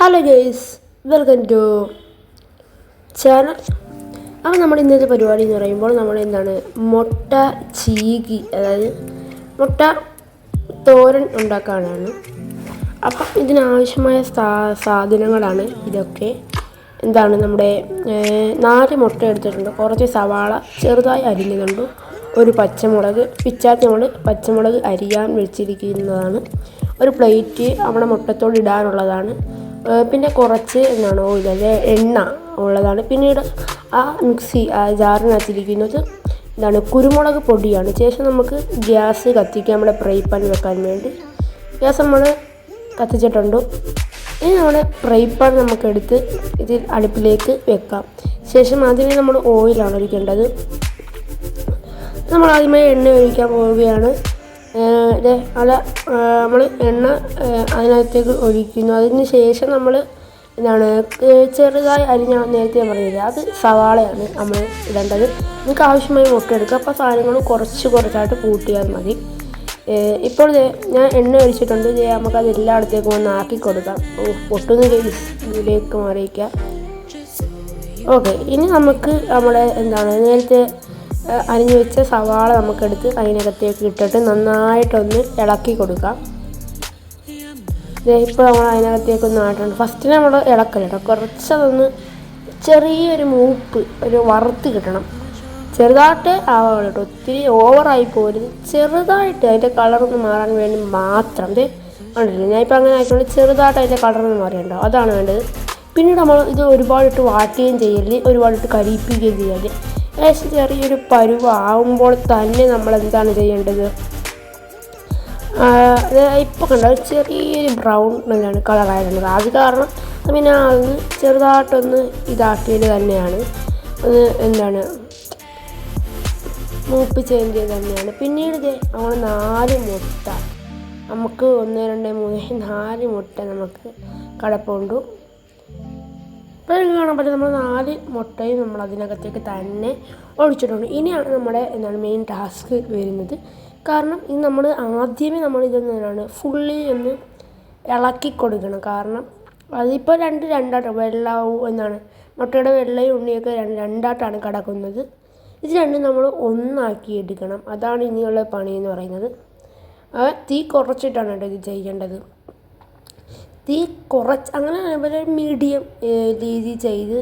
Hello guys welcome to channel അപ്പോൾ നമ്മൾ ഇന്നത്തെ പരിപാടി എന്ന് പറയുമ്പോൾ നമ്മൾ എന്താണ്? മുട്ട ചീകി അതായത് മുട്ട തോരൻ ഉണ്ടാക്കാനാണ്. അപ്പം ഇതിനാവശ്യമായ സാ സാധനങ്ങളാണ് ഇതൊക്കെ. എന്താണ് നമ്മുടെ നാല് മുട്ട എടുത്തിട്ടുണ്ട്. കുറച്ച് സവാള ചെറുതായി അരിഞ്ഞതുണ്ട്. ഒരു പച്ചമുളക് പിച്ചാത്തി നമ്മൾ പച്ചമുളക് അരിയാൻ വെച്ചിരിക്കുന്നതാണ്. ഒരു പ്ലേറ്റ് നമ്മുടെ മുട്ടത്തോട് ഇടാനുള്ളതാണ്. പിന്നെ കുറച്ച് എന്താണ് ഓയിലെ എണ്ണ ഉള്ളതാണ്. പിന്നീട് ആ മിക്സി ആ ജാറിനകത്തിരിക്കുന്നത് എന്താണ് കുരുമുളക് പൊടിയാണ്. ശേഷം നമുക്ക് ഗ്യാസ് കത്തിക്കാൻ നമ്മുടെ പ്രൈ പാൻ വെക്കാൻ വേണ്ടി ഗ്യാസ് നമ്മൾ കത്തിച്ചിട്ടുണ്ട്. ഇനി നമ്മുടെ പ്രൈ പാൻ നമുക്കെടുത്ത് ഇതിൽ അടുപ്പിലേക്ക് വെക്കാം. ശേഷം ആദ്യമേ നമ്മൾ ഓയിലാണ് ഒഴിക്കേണ്ടത്. നമ്മൾ ആദ്യമേ എണ്ണ ഒഴിക്കാൻ പോവുകയാണ്. ഇത് അല്ല നമ്മൾ എണ്ണ അതിനകത്തേക്ക് ഒഴിക്കുന്നു. അതിന് ശേഷം നമ്മൾ എന്താണ് ചെറുതായി അരിഞ്ഞ നേരത്തെ ഞാൻ പറഞ്ഞില്ല അത് സവാളയാണ് നമ്മൾ ഇടേണ്ടത്. നമുക്ക് ആവശ്യമായി മുട്ട എടുക്കുക അപ്പോൾ സാധനങ്ങൾ കുറച്ച് കുറച്ചായിട്ട് കൂട്ടിയാൽ മതി. ഇപ്പോൾ ഞാൻ എണ്ണ ഒഴിച്ചിട്ടുണ്ട്. നമുക്കത് എല്ലായിടത്തേക്കും ഒന്ന് ആക്കി കൊടുക്കാം. ഓ പൊട്ടുന്ന ഇതിലേക്ക് മാറിയിക്കാം ഓക്കെ ഇനി നമുക്ക് നമ്മുടെ എന്താണ് നേരത്തെ അരിഞ്ഞു വെച്ച സവാള നമുക്കെടുത്ത് അതിനകത്തേക്ക് ഇട്ടിട്ട് നന്നായിട്ടൊന്ന് ഇളക്കി കൊടുക്കാം. ഇപ്പോൾ നമ്മൾ അതിനകത്തേക്ക് ഒന്ന് ആട്ടുണ്ട് ഫസ്റ്റ് നമ്മൾ ഇളക്കലിട്ടോ കുറച്ചതൊന്ന് ചെറിയൊരു മൂപ്പ് ഒരു വറുത്ത് കിട്ടണം. ചെറുതായിട്ട് ആവാം കേട്ടോ. ഒത്തിരി ഓവറായി പോരുത്. ചെറുതായിട്ട് അതിന്റെ കളറൊന്ന് മാറാൻ വേണ്ടി മാത്രം. ഇത് ഉണ്ടല്ലോ ഞാൻ ഇപ്പോൾ അങ്ങനെ ആയിക്കൊണ്ട് ചെറുതായിട്ട് അതിന്റെ കളറൊന്ന് മാറിയുണ്ടോ? അതാണ് വേണ്ടത്. പിന്നീട് നമ്മൾ ഇത് ഒരുപാടിട്ട് വാട്ടുകയും ചെയ്യരുത്. ഒരുപാടിട്ട് കരിയിപ്പിക്കുകയും ചെയ്യരുത്. ഏകദേശം ചെറിയൊരു പരുവാകുമ്പോൾ തന്നെ നമ്മൾ എന്താണ് ചെയ്യേണ്ടത് ഇപ്പോൾ കണ്ട? ചെറിയൊരു ബ്രൗൺ എന്താണ് കളറായിരുന്നത്. അത് കാരണം പിന്നെ അതൊന്ന് ചെറുതായിട്ടൊന്ന് ഇതാക്കിയത് തന്നെയാണ്. ഒന്ന് എന്താണ്? മൂപ്പ് ചെയ്ത് തന്നെയാണ്. പിന്നീട് ഇത് നമ്മൾ നാല് മുട്ട. നമുക്ക് ഒന്ന് രണ്ട് മൂന്ന് നാല് മുട്ട നമുക്ക് കടപ്പുണ്ടു. ഇപ്പോൾ കാണാൻ പറ്റും നമ്മൾ നാല് മുട്ടയും നമ്മൾ അതിനകത്തേക്ക് തന്നെ ഒഴിച്ചിട്ടുണ്ട്. ഇനിയാണ് നമ്മുടെ എന്താണ് മെയിൻ ടാസ്ക് വരുന്നത്. കാരണം ഇത് നമ്മൾ ആദ്യമേ നമ്മൾ ഇതെന്താണ് ഫുള്ളി ഒന്ന് ഇളക്കി കൊടുക്കണം. കാരണം അതിപ്പോൾ രണ്ട് രണ്ടായിട്ട് വെള്ളവും എന്താണ് മുട്ടയുടെ വെള്ളയും ഉണ്ണിയൊക്കെ രണ്ട് രണ്ടായിട്ടാണ് കിടക്കുന്നത്. ഇത് രണ്ടും നമ്മൾ ഒന്നാക്കി എടുക്കണം. അതാണ് ഇനിയുള്ള പണി എന്ന് പറയുന്നത്. തീ കുറച്ചിട്ടാണ് കേട്ടോ ഇത് ചെയ്യേണ്ടത്. തീ കുറച്ച് അങ്ങനെ ഒരു മീഡിയം രീതി ചെയ്ത്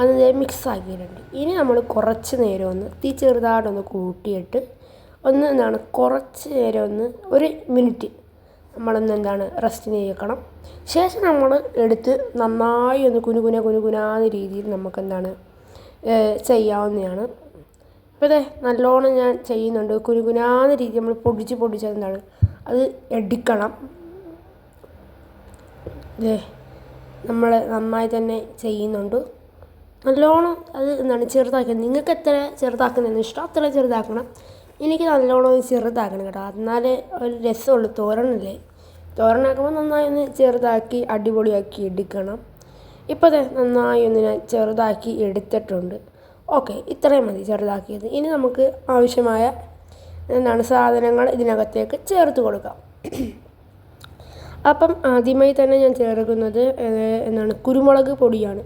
അത് മിക്സ് ആക്കിയിട്ടുണ്ട്. ഇനി നമ്മൾ കുറച്ച് നേരം ഒന്ന് തീ ചെറുതായിട്ടൊന്ന് കൂട്ടിയിട്ട് ഒന്ന് എന്താണ് കുറച്ച് നേരം ഒന്ന് ഒരു മിനിറ്റ് നമ്മളൊന്ന് എന്താണ് റെസ്റ്റിന് ചെയ്യണം ശേഷം നമ്മൾ എടുത്ത് നന്നായി ഒന്ന് കുനുകുന കുനുകുനാന്ന രീതിയിൽ നമുക്ക് എന്താണ് ഏഹ് ചെയ്യാവുന്നതാണ്. അപ്പോൾ അതെ നല്ലോണം ഞാൻ ചെയ്യുന്നുണ്ട്. കുനുകുനാന്ന രീതി നമ്മൾ പൊടിച്ച് പൊടിച്ച് എന്താണ് അത് എടുക്കണം. ഇതേ നമ്മൾ നന്നായി തന്നെ ചെയ്യുന്നുണ്ട്. നല്ലോണം അത് എന്താണ് ചെറുതാക്കി നിങ്ങൾക്ക് എത്ര ചെറുതാക്കുന്നതെന്ന് ഇഷ്ടം അത്ര ചെറുതാക്കണം. എനിക്ക് നല്ലോണം ചെറുതാക്കണം കേട്ടോ. എന്നാലേ ഒരു രസമുള്ളൂ. തോരണല്ലേ തോരനാക്കുമ്പോൾ നന്നായി ഒന്ന് ചെറുതാക്കി അടിപൊളിയാക്കി എടുക്കണം. ഇപ്പോൾ നന്നായി ഒന്ന് ഞാൻ ചെറുതാക്കി എടുത്തിട്ടുണ്ട്. ഓക്കെ ഇത്രയും മതി ചെറുതാക്കിയത്. ഇനി നമുക്ക് ആവശ്യമായ എന്താണ് സാധനങ്ങൾ ഇതിനകത്തേക്ക് ചേർത്ത് കൊടുക്കാം. അപ്പം ആദ്യമായി തന്നെ ഞാൻ ചേർക്കുന്നത് എന്താണ് കുരുമുളക് പൊടിയാണ്.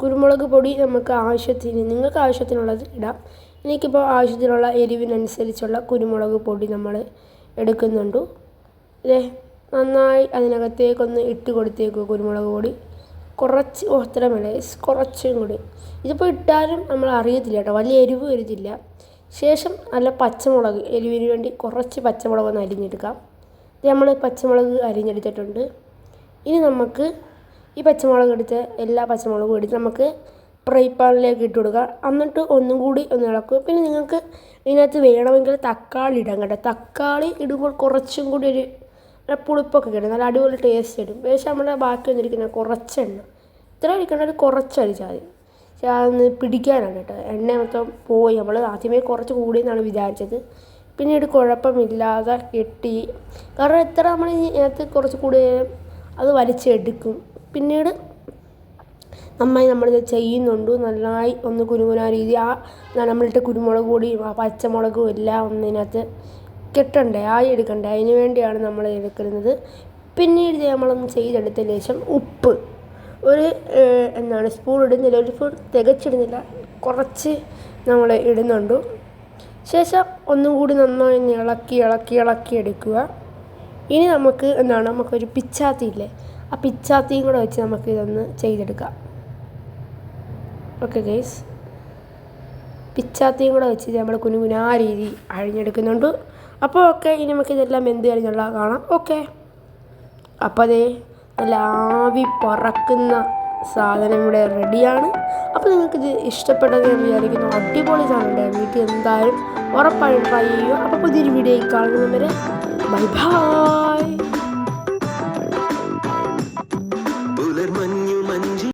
കുരുമുളക് പൊടി നമുക്ക് ആവശ്യത്തിന് നിങ്ങൾക്ക് ആവശ്യത്തിനുള്ളത് ഇടാം. എനിക്കിപ്പോൾ ആവശ്യത്തിനുള്ള എരിവിനനുസരിച്ചുള്ള കുരുമുളക് പൊടി നമ്മൾ എടുക്കുന്നുണ്ട്. ഇതേ നന്നായി അതിനകത്തേക്കൊന്ന് ഇട്ട് കൊടുത്തേക്കുക കുരുമുളക് പൊടി. കുറച്ച് ഇത്ര വേണ്ട കുറച്ചും കൂടി. ഇതിപ്പോൾ ഇട്ടാലും നമ്മൾ അറിയത്തില്ല കേട്ടോ വലിയ എരിവ് വരുത്തില്ല. ശേഷം നല്ല പച്ചമുളക് എരിവിന് വേണ്ടി കുറച്ച് പച്ചമുളക് ഒന്ന് അരിഞ്ഞെടുക്കാം. നമ്മൾ പച്ചമുളക് അരിഞ്ഞെടുത്തിട്ടുണ്ട്. ഇനി നമുക്ക് ഈ പച്ചമുളക് എടുത്ത് എല്ലാ പച്ചമുളകും എടുത്ത് നമുക്ക് ഫ്രൈ പാനിലേക്ക് ഇട്ട് കൊടുക്കുക എന്നിട്ട് ഒന്നും കൂടി ഒന്ന് ഇളക്കുക പിന്നെ നിങ്ങൾക്ക് ഇതിനകത്ത് വേണമെങ്കിൽ തക്കാളി ഇടാം കേട്ടോ. തക്കാളി ഇടുമ്പോൾ കുറച്ചും കൂടി ഒരു നല്ല പുളിപ്പൊക്കെ കിട്ടും. നല്ല അടിപൊളി ടേസ്റ്റ് കിട്ടും. പക്ഷേ നമ്മുടെ ബാക്കി വന്നിരിക്കുന്ന കുറച്ചെണ്ണ. ഇത്ര അടിക്കേണ്ട ഒരു കുറച്ച് അടിച്ചാൽ മതി. പക്ഷേ അതൊന്ന് പിടിക്കാനാണ് കേട്ടോ. എണ്ണ മൊത്തം പോയി. നമ്മൾ ആദ്യമേ കുറച്ച് കൂടിയെന്നാണ് വിചാരിച്ചത്. പിന്നീട് കുഴപ്പമില്ലാതെ കെട്ടി. കാരണം എത്ര നമ്മൾ ഇതിനകത്ത് കുറച്ച് കൂടി അത് വലിച്ചെടുക്കും. പിന്നീട് നന്നായി നമ്മളിത് ചെയ്യുന്നുണ്ട്. നന്നായി ഒന്ന് കുരുമുന രീതി. ആ നമ്മളിട്ട് കുരുമുളക് പൊടിയും ആ പച്ചമുളകും എല്ലാം ഒന്നിനകത്ത് കെട്ടണ്ടേ? ആയി എടുക്കണ്ടേ? അതിന് വേണ്ടിയാണ് നമ്മൾ എടുക്കുന്നത്. പിന്നീട് ഇത് നമ്മളൊന്ന് ചെയ്തെടുത്തതിന് ശേഷം ഉപ്പ്. ഒരു എന്താണ്? സ്പൂൺ ഇടുന്നില്ല. ഒരു സ്പൂൺ തികച്ചിടുന്നില്ല. കുറച്ച് നമ്മൾ ഇടുന്നുണ്ട്. ശേഷം ഒന്നും കൂടി നന്നായി ഇളക്കി ഇളക്കി ഇളക്കി എടുക്കുക. ഇനി നമുക്ക് എന്താണ്? നമുക്കൊരു പിച്ചാത്തി ഇല്ലേ? ആ പിച്ചാത്തിയും കൂടെ വെച്ച് നമുക്ക് ഇതൊന്ന് ചെയ്തെടുക്കാം. ഓക്കെ ഗൈസ് പിച്ചാത്തിയും കൂടെ വെച്ച് നമ്മൾ കുനുകുനാ രീതി അഴിഞ്ഞെടുക്കുന്നുണ്ട്. അപ്പോൾ ഓക്കെ ഇനി നമുക്ക് ഇതെല്ലാം എന്ത് കഴിഞ്ഞുള്ള കാണാം. ഓക്കെ അപ്പോൾ അതേ നല്ല ആവി പറക്കുന്ന സാധനം ഇവിടെ റെഡിയാണ് അപ്പോൾ നിങ്ങൾക്കിത് ഇഷ്ടപ്പെട്ടെന്ന് ഞാൻ വിചാരിക്കുന്നു. അടിപൊളി സാധനം ഉണ്ടായിരുന്നു. വീട്ടിൽ എന്തായാലും ഉറപ്പായും ട്രൈ ചെയ്യുക അപ്പോൾ പുതിയൊരു വീഡിയോ കാണുന്നവരെ ബൈ ബൈ.